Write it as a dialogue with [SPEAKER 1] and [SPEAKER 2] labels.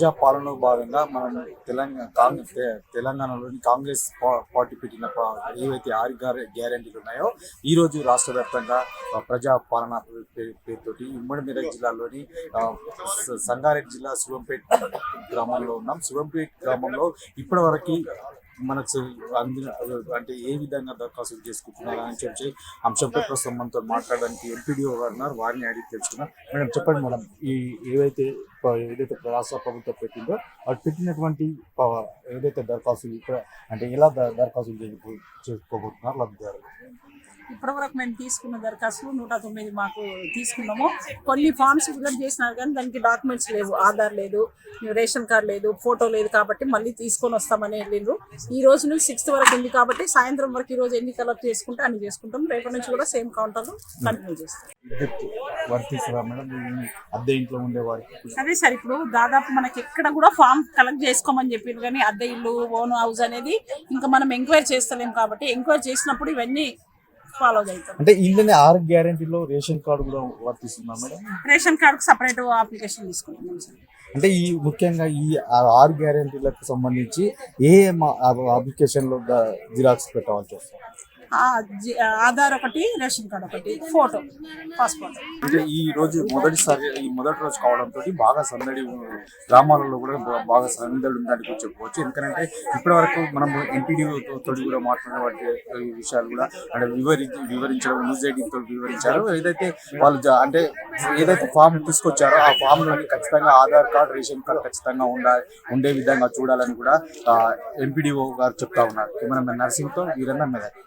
[SPEAKER 1] ప్రజాపాలనలో భాగంగా మనం తెలంగాణ కాంగ్రెస్ తెలంగాణలోని కాంగ్రెస్ పార్టీ పెట్టిన ప- ఏవైతే ఆరు గ్యార- గ్యారంటీలు ఉన్నాయో ఈ రోజు రాష్ట్ర వ్యాప్తంగా ప్రజా ప్రజాపాలన పే- పేరుతోటి ఉమ్మడి మెదక్ జిల్లాలోని సంగారెడ్డి జిల్లా శివంపేట్ గ్రామంలో ఉన్నాం. శివంపేట్ గ్రామంలో ఇప్పటి వరకు మనకు అందిన అంటే ఏ విధంగా దరఖాస్తులు చేసుకుంటున్నారు అని చెప్పి అంశంపై ప్రస్తుతం మనతో మాట్లాడడానికి ఎంపీడీఓ గారు ఉన్నారు. వారిని అడిగి తెలుసుకున్నాం మేడం చెప్పండి మేడం ఈ ఏవైతే ఏదైతే రాష్ట్ర ప్రభుత్వం పెట్టిందో అది పెట్టినటువంటి ఏదైతే దరఖాస్తులు ఇక్కడ అంటే ఎలా ద- దరఖాస్తులు చేసుకోబోతున్నారు లబ్ధిదారులు?
[SPEAKER 2] ఇప్పటివరకు మేము తీసుకున్న దరఖాస్తులు నూట తొమ్మిది మాకు తీసుకున్నాము. కొన్ని ఫామ్స్ ఫిల్అప్ చేసినారు కానీ దానికి డాక్యుమెంట్స్ లేవు. ఆధార్ లేదు రేషన్ కార్డ్ లేదు ఫోటో లేదు కాబట్టి మళ్ళీ తీసుకొని వస్తామని వెళ్ళిండ్రు. ఈ రోజు నుంచి సిక్స్త్ వరకు ఉంది కాబట్టి సాయంత్రం వరకు ఈ రోజు ఎన్ని కలెక్ట్ చేసుకుంటే అన్ని చేసుకుంటాం. రేపటి నుంచి కూడా సేమ్ కౌంటర్లు కంటిన్యూ చేస్తాం.
[SPEAKER 1] అద్దె ఇంట్లో
[SPEAKER 2] అదే సార్ ఇప్పుడు దాదాపు మనకి ఎక్కడ కూడా ఫామ్ కలెక్ట్ చేసుకోమని చెప్పారు కానీ అద్దె ఇల్లు ఓన్ హౌస్ అనేది ఇంకా మనం ఎంక్వైరీ చేస్తలేం కాబట్టి ఎంక్వైరీ చేసినప్పుడు ఇవన్నీ ఫాలో అవుతాం.
[SPEAKER 1] అంటే ఇంట్లోనే ఆరు గ్యారంటీలో రేషన్ కార్డు కూడా వర్తిస్తుందా మేడం?
[SPEAKER 2] రేషన్ కార్డుకు సపరేట్ అప్లికేషన్ తీసుకుంటాం సార్.
[SPEAKER 1] అంటే ఈ ముఖ్యంగా ఈ ఆరు గ్యారెంటీలకు సంబంధించి ఏ అప్లికేషన్లో జిరాక్స్
[SPEAKER 2] జి- ఆధార్ ఒకటి రేషన్ కార్డ్ ఒకటి ఫోటో పాస్పోర్ట్.
[SPEAKER 1] అంటే ఈ రోజు మొదటిసారి ఈ మొదటి రోజు కావడంతో బాగా సందడి గ్రామాలలో కూడా బాగా సందడి ఉందని చెప్పుకోవచ్చు ఎందుకంటే ఇప్పటి వరకు మనం ఎంపీడీ తోటి కూడా మాట్లాడిన వాటి విషయాలు కూడా అంటే వివరించి వివరించడం న్యూస్ ఐడితో వివరించారు. ఏదైతే వాళ్ళు అంటే ఏదైతే ఫామ్ తీసుకొచ్చారో ఆ ఫామ్లోని ఖచ్చితంగా ఆధార్ కార్డ్ రేషన్ కార్డ్ ఖచ్చితంగా ఉండాలి ఉండే విధంగా చూడాలని కూడా ఎంపీడీఓ గారు చెప్తా ఉన్నారు. కెమెరామెన్ నర్సింగ్తో వీరన్న మెదక్